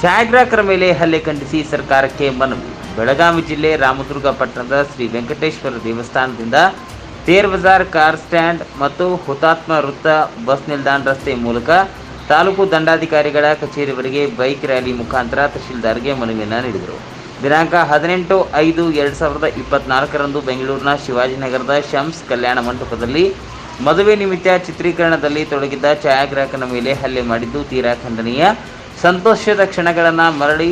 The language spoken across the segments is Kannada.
ಛಾಯಾಗ್ರಾಹಕರ ಮೇಲೆ ಹಲ್ಲೆ ಖಂಡಿಸಿ ಸರ್ಕಾರಕ್ಕೆ ಮನವಿ. ಬೆಳಗಾವಿ ಜಿಲ್ಲೆ ರಾಮದುರ್ಗ ಪಟ್ಟಣದ ಶ್ರೀ ವೆಂಕಟೇಶ್ವರ ದೇವಸ್ಥಾನದಿಂದ ತೇರ್ ಬಜಾರ್ ಕಾರ್ ಸ್ಟ್ಯಾಂಡ್ ಮತ್ತು ಹುತಾತ್ಮ ವೃತ್ತ ಬಸ್ ನಿಲ್ದಾಣ ರಸ್ತೆ ಮೂಲಕ ತಾಲೂಕು ದಂಡಾಧಿಕಾರಿಗಳ ಕಚೇರಿವರೆಗೆ ಬೈಕ್ ರ್ಯಾಲಿ ಮುಖಾಂತರ ತಹಶೀಲ್ದಾರ್ಗೆ ಮನವಿಯನ್ನು ನೀಡಿದರು. ದಿನಾಂಕ ಹದಿನೆಂಟು ಐದು ಎರಡು ಸಾವಿರದ ಇಪ್ಪತ್ನಾಲ್ಕರಂದು ಬೆಂಗಳೂರಿನ ಶಿವಾಜಿನಗರದ ಶಮ್ಸ್ ಕಲ್ಯಾಣ ಮಂಟಪದಲ್ಲಿ ಮದುವೆ ನಿಮಿತ್ತ ಚಿತ್ರೀಕರಣದಲ್ಲಿ ತೊಡಗಿದ್ದ ಛಾಯಾಗ್ರಾಹಕನ ಮೇಲೆ ಹಲ್ಲೆ ಮಾಡಿದ್ದು ತೀರಾ ಖಂಡನೀಯ. ಸಂತೋಷದ ಕ್ಷಣಗಳನ್ನು ಮರಳಿ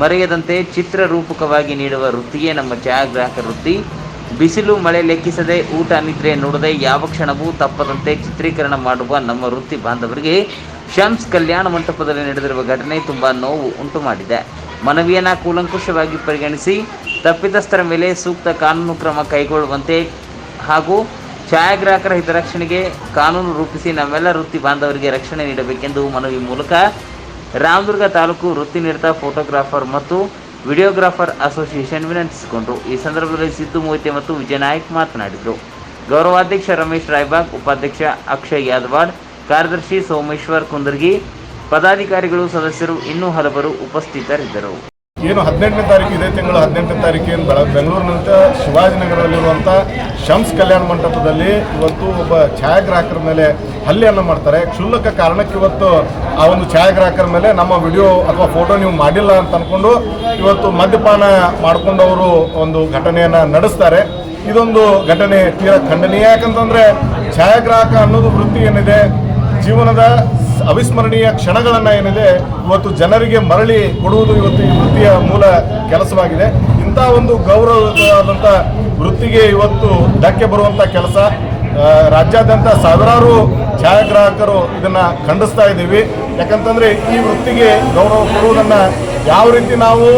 ಮರೆಯದಂತೆ ಚಿತ್ರರೂಪಕವಾಗಿ ನೀಡುವ ವೃತ್ತಿಯೇ ನಮ್ಮ ಛಾಯಾಗ್ರಾಹಕ ವೃತ್ತಿ. ಬಿಸಿಲು, ಮಳೆ ಲೆಕ್ಕಿಸದೆ ಊಟ, ನಿದ್ರೆ ನೋಡದೆ ಯಾವ ಕ್ಷಣವೂ ತಪ್ಪದಂತೆ ಚಿತ್ರೀಕರಣ ಮಾಡುವ ನಮ್ಮ ವೃತ್ತಿ ಬಾಂಧವರಿಗೆ ಶಮ್ಸ್ ಕಲ್ಯಾಣ ಮಂಟಪದಲ್ಲಿ ನಡೆದಿರುವ ಘಟನೆ ತುಂಬ ನೋವು ಉಂಟು ಮಾಡಿದೆ. ಮನವಿಯನ್ನು ಕೂಲಂಕುಷವಾಗಿ ಪರಿಗಣಿಸಿ ತಪ್ಪಿತಸ್ಥರ ಮೇಲೆ ಸೂಕ್ತ ಕಾನೂನು ಕ್ರಮ ಕೈಗೊಳ್ಳುವಂತೆ ಹಾಗೂ ಛಾಯಾಗ್ರಾಹಕರ ಹಿತರಕ್ಷಣೆಗೆ ಕಾನೂನು ರೂಪಿಸಿ ನಮ್ಮೆಲ್ಲ ವೃತ್ತಿ ಬಾಂಧವರಿಗೆ ರಕ್ಷಣೆ ನೀಡಬೇಕೆಂದು ಮನವಿ ಮೂಲಕ ರಾಮದುರ್ಗ ತಾಲೂಕು ವೃತ್ತಿ ನಿರತ ಫೋಟೋಗ್ರಾಫರ್ ಮತ್ತು ವಿಡಿಯೋಗ್ರಾಫರ್ ಅಸೋಸಿಯೇಷನ್ ವಿನಂತಿಸಿಕೊಂಡರು ಈ ಸಂದರ್ಭದಲ್ಲಿ ಸಿದ್ದು ಮೋಹಿತೆ ಮತ್ತು ವಿಜಯನಾಯಕ್ ಮಾತನಾಡಿದರು. ಗೌರವಾಧ್ಯಕ್ಷ ರಮೇಶ್ ರಾಯ್ಬಾಗ್, ಉಪಾಧ್ಯಕ್ಷ ಅಕ್ಷಯ್ ಯಾದವಾಡ್, ಕಾರ್ಯದರ್ಶಿ ಸೋಮೇಶ್ವರ್ ಕುಂದರ್ಗಿ, ಪದಾಧಿಕಾರಿಗಳು ಸದಸ್ಯರು ಇನ್ನೂ ಹಲವರು ಉಪಸ್ಥಿತರಿದ್ದರು. ಏನು ಹದಿನೆಂಟನೇ ತಾರೀಕು ಇದೇ ತಿಂಗಳು ಹದಿನೆಂಟನೇ ತಾರೀಕಿನ ಬೆಂಗಳೂರಿನಂತ ಶಿವಾಜಿನಗರದಲ್ಲಿರುವಂಥ ಶಮ್ಸ್ ಕಲ್ಯಾಣ ಮಂಟಪದಲ್ಲಿ ಇವತ್ತು ಒಬ್ಬ ಛಾಯಾಗ್ರಾಹಕರ ಮೇಲೆ ಹಲ್ಲೆಯನ್ನು ಮಾಡ್ತಾರೆ. ಕ್ಷುಲ್ಲಕ ಕಾರಣಕ್ಕೆ ಇವತ್ತು ಆ ಒಂದು ಛಾಯಾಗ್ರಾಹಕರ ಮೇಲೆ ನಮ್ಮ ವಿಡಿಯೋ ಅಥವಾ ಫೋಟೋ ನೀವು ಮಾಡಿಲ್ಲ ಅಂತ ಅಂದ್ಕೊಂಡು ಇವತ್ತು ಮದ್ಯಪಾನ ಮಾಡಿಕೊಂಡವರು ಒಂದು ಘಟನೆಯನ್ನು ನಡೆಸ್ತಾರೆ. ಇದೊಂದು ಘಟನೆ ತೀರಾ ಖಂಡನೀಯ. ಯಾಕಂತಂದರೆ ಛಾಯಾಗ್ರಾಹಕ ಅನ್ನೋದು ವೃತ್ತಿ ಏನಿದೆ, ಜೀವನದ ಅವಿಸ್ಮರಣೀಯ ಕ್ಷಣಗಳನ್ನು ಏನಿದೆ, ಇವತ್ತು ಜನರಿಗೆ ಮರಳಿ ಕೊಡುವುದು ಇವತ್ತು ಈ ವೃತ್ತಿಯ ಮೂಲ ಕೆಲಸವಾಗಿದೆ. ಇಂಥ ಒಂದು ಗೌರವವಾದಂಥ ವೃತ್ತಿಗೆ ಇವತ್ತು ಧಕ್ಕೆ ಬರುವಂಥ ಕೆಲಸ. ರಾಜ್ಯಾದ್ಯಂತ ಸಾವಿರಾರು ಛಾಯಾಗ್ರಾಹಕರು ಇದನ್ನು ಖಂಡಿಸ್ತಾ ಇದ್ದೀವಿ. ಯಾಕಂತಂದ್ರೆ ಈ ವೃತ್ತಿಗೆ ಗೌರವ ಕೊಡುವುದನ್ನ ಯಾವ ರೀತಿ ನಾವು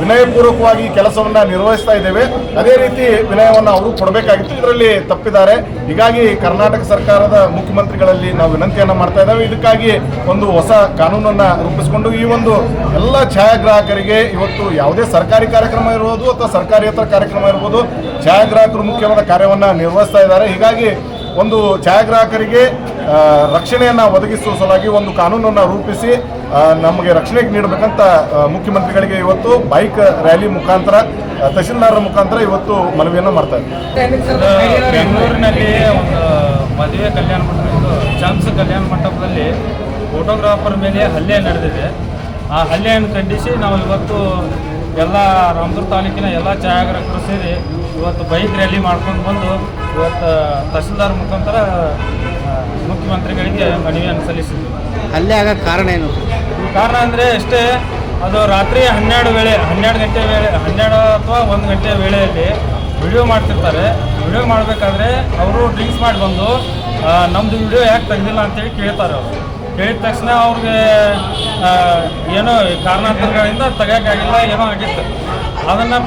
ವಿನಯಪೂರ್ವಕವಾಗಿ ಕೆಲಸವನ್ನ ನಿರ್ವಹಿಸ್ತಾ ಇದ್ದೇವೆ, ಅದೇ ರೀತಿ ವಿನಯವನ್ನು ಅವರು ಕೊಡಬೇಕಾಗಿತ್ತು. ಇದರಲ್ಲಿ ತಪ್ಪಿದ್ದಾರೆ. ಹೀಗಾಗಿ ಕರ್ನಾಟಕ ಸರ್ಕಾರದ ಮುಖ್ಯಮಂತ್ರಿಗಳಲ್ಲಿ ನಾವು ವಿನಂತಿಯನ್ನ ಮಾಡ್ತಾ ಇದ್ದೇವೆ. ಇದಕ್ಕಾಗಿ ಒಂದು ಹೊಸ ಕಾನೂನನ್ನ ರೂಪಿಸಿಕೊಂಡು ಈ ಒಂದು ಎಲ್ಲ ಛಾಯಾಗ್ರಾಹಕರಿಗೆ ಇವತ್ತು ಯಾವುದೇ ಸರ್ಕಾರಿ ಕಾರ್ಯಕ್ರಮ ಇರ್ಬೋದು ಅಥವಾ ಸರ್ಕಾರೇತರ ಕಾರ್ಯಕ್ರಮ ಇರ್ಬೋದು, ಛಾಯಾಗ್ರಾಹಕರು ಮುಖ್ಯವಾದ ಕಾರ್ಯವನ್ನ ನಿರ್ವಹಿಸ್ತಾ ಇದ್ದಾರೆ. ಹೀಗಾಗಿ ಒಂದು ಛಾಯಾಗ್ರಾಹಕರಿಗೆ ರಕ್ಷಣೆಯನ್ನ ಒದಗಿಸುವ ಸಲುವಾಗಿ ಒಂದು ಕಾನೂನನ್ನು ರೂಪಿಸಿ ನಮಗೆ ರಕ್ಷಣೆಗೆ ನೀಡಬೇಕಂತ ಮುಖ್ಯಮಂತ್ರಿಗಳಿಗೆ ಇವತ್ತು ಬೈಕ್ ರ್ಯಾಲಿ ಮುಖಾಂತರ ತಹಶೀಲ್ದಾರರ ಮುಖಾಂತರ ಇವತ್ತು ಮನವಿಯನ್ನು ಮಾಡ್ತಾ ಇದ್ದೀವಿ ಇದು ಬೆಂಗಳೂರಿನಲ್ಲಿ ಒಂದು ಮದುವೆ ಕಲ್ಯಾಣ ಮಂಟಪ ಚಾಮ್ಸ್ ಕಲ್ಯಾಣ ಮಂಟಪದಲ್ಲಿ ಫೋಟೋಗ್ರಾಫರ್ ಮೇಲೆ ಹಲ್ಲೆ ನಡೆದಿದೆ. ಆ ಹಲ್ಲೆಯನ್ನು ಖಂಡಿಸಿ ನಾವು ಇವತ್ತು ಎಲ್ಲ ರಾಮದುರ್ಗ ತಾಲೂಕಿನ ಎಲ್ಲ ಛಾಯಾಗ್ರಾಹಕರು ಸೇರಿ ಇವತ್ತು ಬೈಕ್ ರ್ಯಾಲಿ ಮಾಡ್ಕೊಂಡು ಬಂದು ಇವತ್ತು ತಹಸೀಲ್ದಾರ್ ಮುಖಾಂತರ ಮನವಿ ಮನವಿಯನ್ನು ಸಲ್ಲಿಸಿದ್ವಿ ಹಲ್ಲೆ ಆಗಕ್ಕೆ ಕಾರಣ ಏನು? ಕಾರಣ ಅಂದರೆ ಅಷ್ಟೇ ಅದು ರಾತ್ರಿ ಹನ್ನೆರಡು ವೇಳೆ ಹನ್ನೆರಡು ಗಂಟೆ ವೇಳೆ ಹನ್ನೆರಡು ಅಥವಾ ಒಂದು ಗಂಟೆ ವೇಳೆಯಲ್ಲಿ ವಿಡಿಯೋ ಮಾಡ್ತಿರ್ತಾರೆ. ವಿಡಿಯೋ ಮಾಡಬೇಕಾದ್ರೆ ಅವರು ಡ್ರಿಂಕ್ಸ್ ಮಾಡಿ ಬಂದು ನಮ್ಮದು ವಿಡಿಯೋ ಯಾಕೆ ತೆಗೆದಿಲ್ಲ ಅಂತೇಳಿ ಕೇಳ್ತಾರೆ ಅವರು. ಕೇಳಿದ ತಕ್ಷಣ ಅವ್ರಿಗೆ ಏನೋ ಕಾರಣಾಂತರಗಳಿಂದ ತೆಗೋಕ್ಕಾಗಿಲ್ಲ, ಏನೋ ಆಗಿತ್ತು. ಅದನ್ನು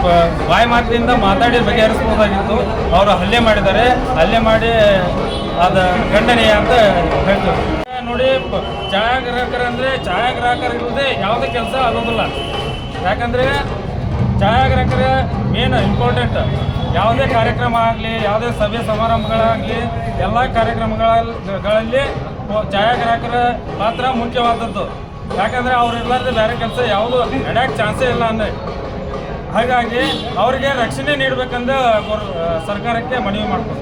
ಬಾಯಿ ಮಾತಿನಿಂದ ಮಾತಾಡಿ ಬಗೆಹರಿಸ್ಬೋದಾಗಿತ್ತು ಅವರು ಹಲ್ಲೆ ಮಾಡಿದ್ದಾರೆ. ಹಲ್ಲೆ ಮಾಡಿ ಅದು ಖಂಡನೀಯ ಅಂತ ಹೇಳ್ತೀವಿ. ನೋಡಿ ಛಾಯಾಗ್ರಾಹಕರಂದ್ರೆ ಛಾಯಾಗ್ರಾಹಕರಿಲ್ಲದೆ ಯಾವುದೇ ಕೆಲಸ ಆಗೋದಿಲ್ಲ. ಯಾಕಂದರೆ ಛಾಯಾಗ್ರಾಹಕರ ಮೇನ್ ಇಂಪಾರ್ಟೆಂಟ್ ಯಾವುದೇ ಕಾರ್ಯಕ್ರಮ ಆಗಲಿ, ಯಾವುದೇ ಸಭೆ ಸಮಾರಂಭಗಳಾಗಲಿ, ಎಲ್ಲ ಕಾರ್ಯಕ್ರಮಗಳಲ್ಲಿ ಛಾಯಾಗ್ರಾಹಕರ ಪಾತ್ರ ಮುಖ್ಯವಾದದ್ದು. ಯಾಕಂದರೆ ಅವ್ರು ಇರ್ಲಾರ್ದೆ ಬೇರೆ ಕೆಲಸ ಯಾವುದು ನಡೆಯಕ್ಕೆ ಚಾನ್ಸೇ ಇಲ್ಲ ಅಂದರೆ ಹಾಗಾಗಿ ಅವರಿಗೆ ರಕ್ಷಣೆ ನೀಡಬೇಕಂದು ಸರ್ಕಾರಕ್ಕೆ ಮನವಿ ಮಾಡ್ತಾರೆ